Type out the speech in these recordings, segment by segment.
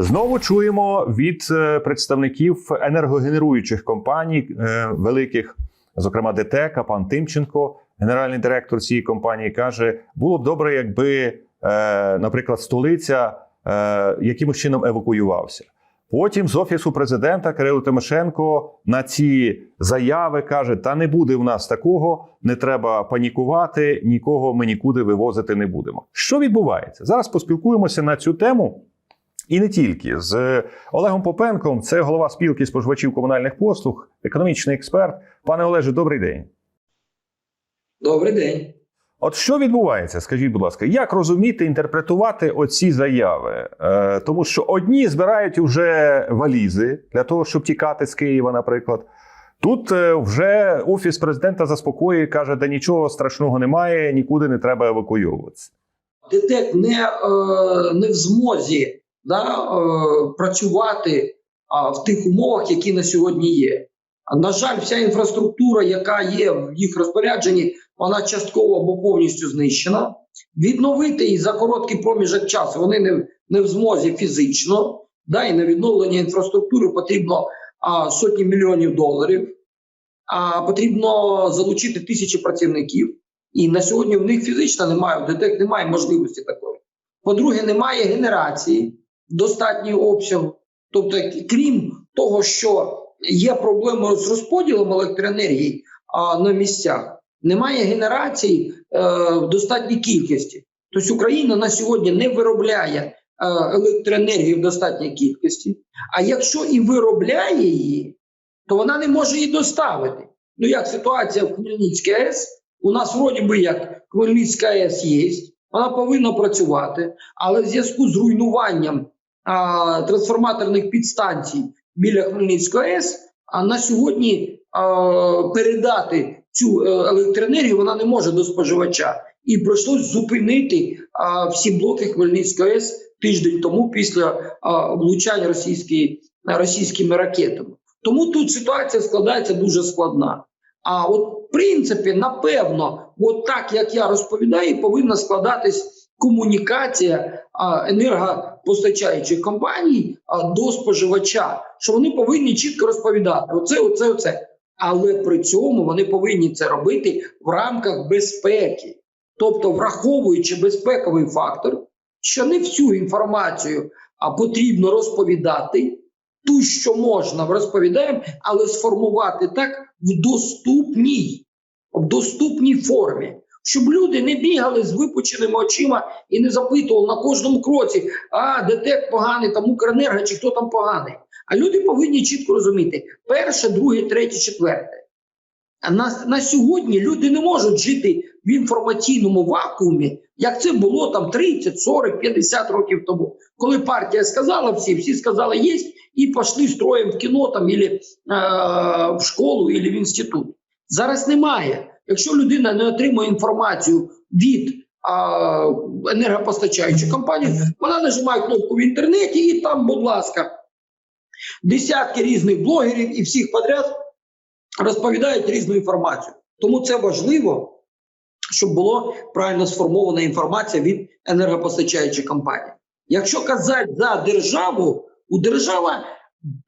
Знову чуємо від е, представників енергогенеруючих компаній е, великих, зокрема ДТЕКа, пан Тимченко, генеральний директор цієї компанії, каже: було б добре, якби, е, наприклад, столиця якимось чином евакуювався. Потім з офісу президента Кирило Тимошенко на ці заяви каже: Та не буде в нас такого, не треба панікувати, нікого ми нікуди вивозити не будемо. Що відбувається? Зараз поспілкуємося на цю тему. І не тільки з Олегом Попенком, це голова спілки споживачів комунальних послуг, економічний експерт. Пане Олеже, добрий день. Добрий день. От що відбувається? Скажіть, будь ласка, як розуміти, інтерпретувати оці заяви? Е, тому що одні збирають вже валізи для того, щоб тікати з Києва, наприклад. Тут е, вже офіс президента заспокоює, каже, да нічого страшного немає, нікуди не треба евакуйовуватися. ДТЕК не, е, не в змозі да, е, працювати в тих умовах, які на сьогодні є. На жаль, вся інфраструктура, яка є в їх розпорядженні, вона частково або повністю знищена. Відновити її за короткий проміжок часу вони не, не в змозі фізично. Да, і на відновлення інфраструктури потрібно а, сотні мільйонів доларів. А потрібно залучити тисячі працівників. І на сьогодні в них фізично немає, в ДТЕК немає можливості такої. По-друге, немає генерації достатнього обсягу. Тобто, крім того, що є проблеми з розподілом електроенергії а, на місцях, немає генерації е, в достатній кількості. Тобто Україна на сьогодні не виробляє е, електроенергії в достатній кількості. А якщо і виробляє її, то вона не може її доставити. Ну як ситуація в Хмельницькій АЕС, у нас вроді би як Хмельницька АЕС є, вона повинна працювати, але в зв'язку з руйнуванням трансформаторних підстанцій біля Хмельницької АЕС, а на сьогодні передати цю е, електроенергію вона не може до споживача. І прийшлось зупинити всі блоки Хмельницької АЕС тиждень тому після а, облучання російської, російськими ракетами. Тому тут ситуація складається дуже складна. А от в принципі, напевно, от так як я розповідаю, повинна складатись комунікація енергопостачаючих компаній до споживача, що вони повинні чітко розповідати: оце, оце, оце. Але при цьому вони повинні це робити в рамках безпеки, тобто враховуючи безпековий фактор, що не всю інформацію а потрібно розповідати. Ту, що можна, розповідаємо, але сформувати так в доступній, в доступній формі, щоб люди не бігали з випученими очима і не запитували на кожному кроці, а ДТЕК поганий, там Укренерго чи хто там поганий. А люди повинні чітко розуміти: перше, друге, третє, четверте. А на, на сьогодні люди не можуть жити в інформаційному вакуумі, як це було там 30, 40, 50 років тому. Коли партія сказала всі, всі сказали єсть, і пішли строєм в кіно там, ілі, е, в школу, або в інститут. Зараз немає. Якщо людина не отримує інформацію від е, енергопостачаючої компанії, вона нажимає кнопку в інтернеті, і там, будь ласка, десятки різних блогерів і всіх подряд розповідають різну інформацію. Тому це важливо, щоб була правильно сформована інформація від енергопостачаючих компаній. Якщо казати за державу, у держава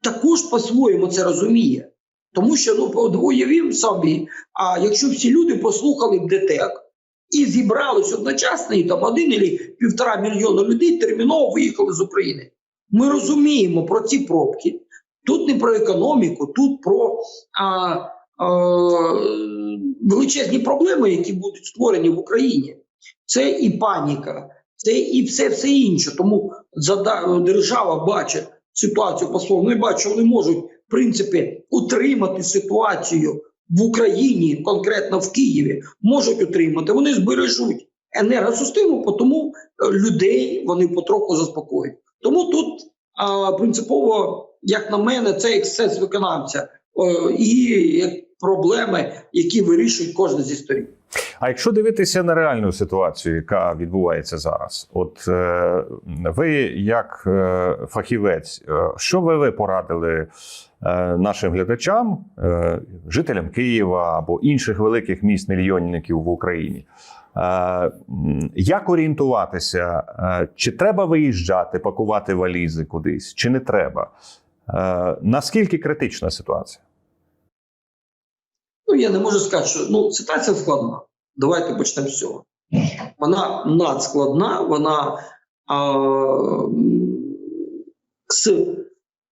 також по-своєму це розуміє. Тому що ну уявім собі, а якщо всі люди послухали б ДТЕК і зібрались одночасно, і там один або півтора мільйона людей терміново виїхали з України. Ми розуміємо про ці пробки. Тут не про економіку, тут про а, а, величезні проблеми, які будуть створені в Україні. Це і паніка, це і все все інше. Тому держава бачить ситуацію по-своєму. бачить, що вони можуть принципі утримати ситуацію в Україні, конкретно в Києві, можуть утримати. Вони збережуть енергосистему, тому людей вони потроху заспокоюють. Тому тут а, принципово, як на мене, це ексцес виконавця о, і проблеми, які вирішують кожна зі сторін. А якщо дивитися на реальну ситуацію, яка відбувається зараз, от е, ви, як е, фахівець, е, що ви, ви порадили е, нашим глядачам, е, жителям Києва або інших великих міст мільйонників в Україні? Е, Як орієнтуватися? Е, Чи треба виїжджати, пакувати валізи кудись, чи не треба? Е, Наскільки критична ситуація? Ну, я не можу сказати, що ну, ситуація складна. Давайте почнемо з цього. Вона надскладна, вона а, з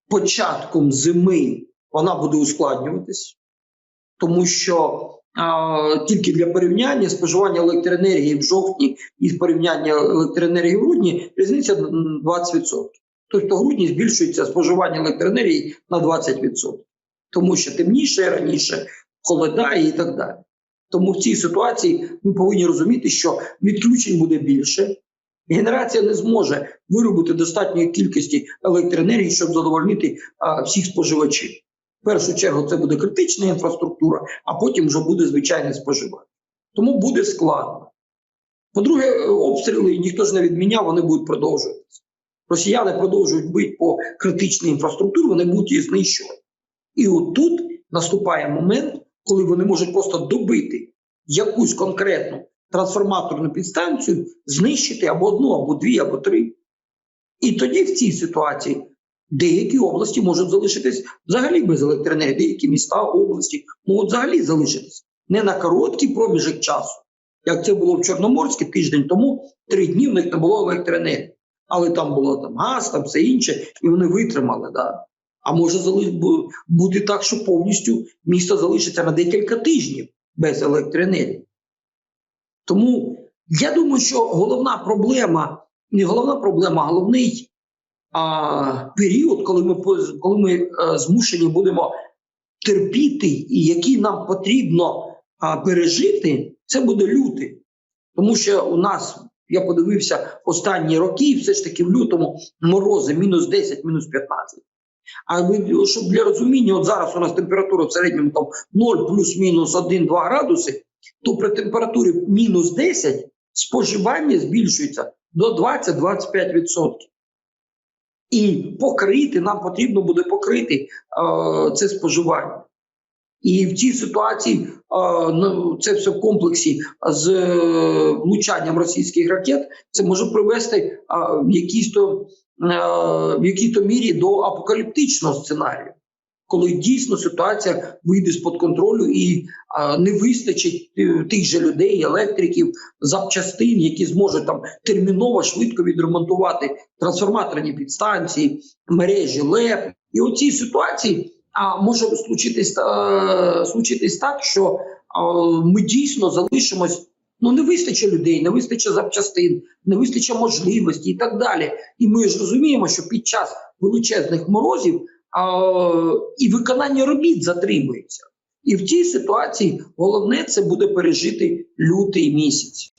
початком зими вона буде ускладнюватись, тому що а, тільки для порівняння споживання електроенергії в жовтні і порівняння електроенергії в грудні різниця 20%. Тобто в грудні збільшується споживання електроенергії на 20%. Тому що темніше раніше, холодає і так далі. Тому в цій ситуації ми повинні розуміти, що відключень буде більше. Генерація не зможе виробити достатньої кількості електроенергії, щоб задовольнити а, всіх споживачів. В першу чергу це буде критична інфраструктура, а потім вже буде звичайне споживання. Тому буде складно. По-друге, е, обстріли ніхто ж не відміняв, вони будуть продовжуватися. Росіяни продовжують бити по критичній інфраструктурі, вони будуть її знищувати. І от тут наступає момент, коли вони можуть просто добити якусь конкретну трансформаторну підстанцію, знищити або одну, або дві, або три. І тоді в цій ситуації деякі області можуть залишитись взагалі без електроенергії, деякі міста, області можуть взагалі залишитись не на короткий проміжок часу, як це було в Чорноморській тиждень тому, три дні в них не було електроенергії. Але там було там газ, там все інше, і вони витримали. Да. А може бути так, що повністю місто залишиться на декілька тижнів без електроенергії. Тому я думаю, що головна проблема, не головна проблема, а головний а, період, коли ми, коли ми е, змушені будемо терпіти, і який нам потрібно а, пережити, це буде лютий. Тому що у нас, я подивився останні роки, все ж таки в лютому морози мінус 10, мінус 15. А ви, щоб для розуміння, от зараз у нас температура в середньому там 0 плюс-мінус 1-2 градуси, то при температурі мінус 10 споживання збільшується до 20-25%. І покрити, нам потрібно буде покрити е, це споживання. І в цій ситуації е, ну, це все в комплексі з е, влучанням російських ракет, це може привести е, в якійсь то в якій то мірі до апокаліптичного сценарію, коли дійсно ситуація вийде з-під контролю і е, не вистачить е, тих же людей, електриків, запчастин, які зможуть там терміново швидко відремонтувати трансформаторні підстанції, мережі ЛЕП. І у цій ситуації а, може случитись, е, случитись так, що е, ми дійсно залишимось. Ну, не вистачить людей, не вистачить запчастин, не вистачить можливості і так далі. І ми ж розуміємо, що під час величезних морозів а, і виконання робіт затримується. І в цій ситуації головне це буде пережити лютий місяць.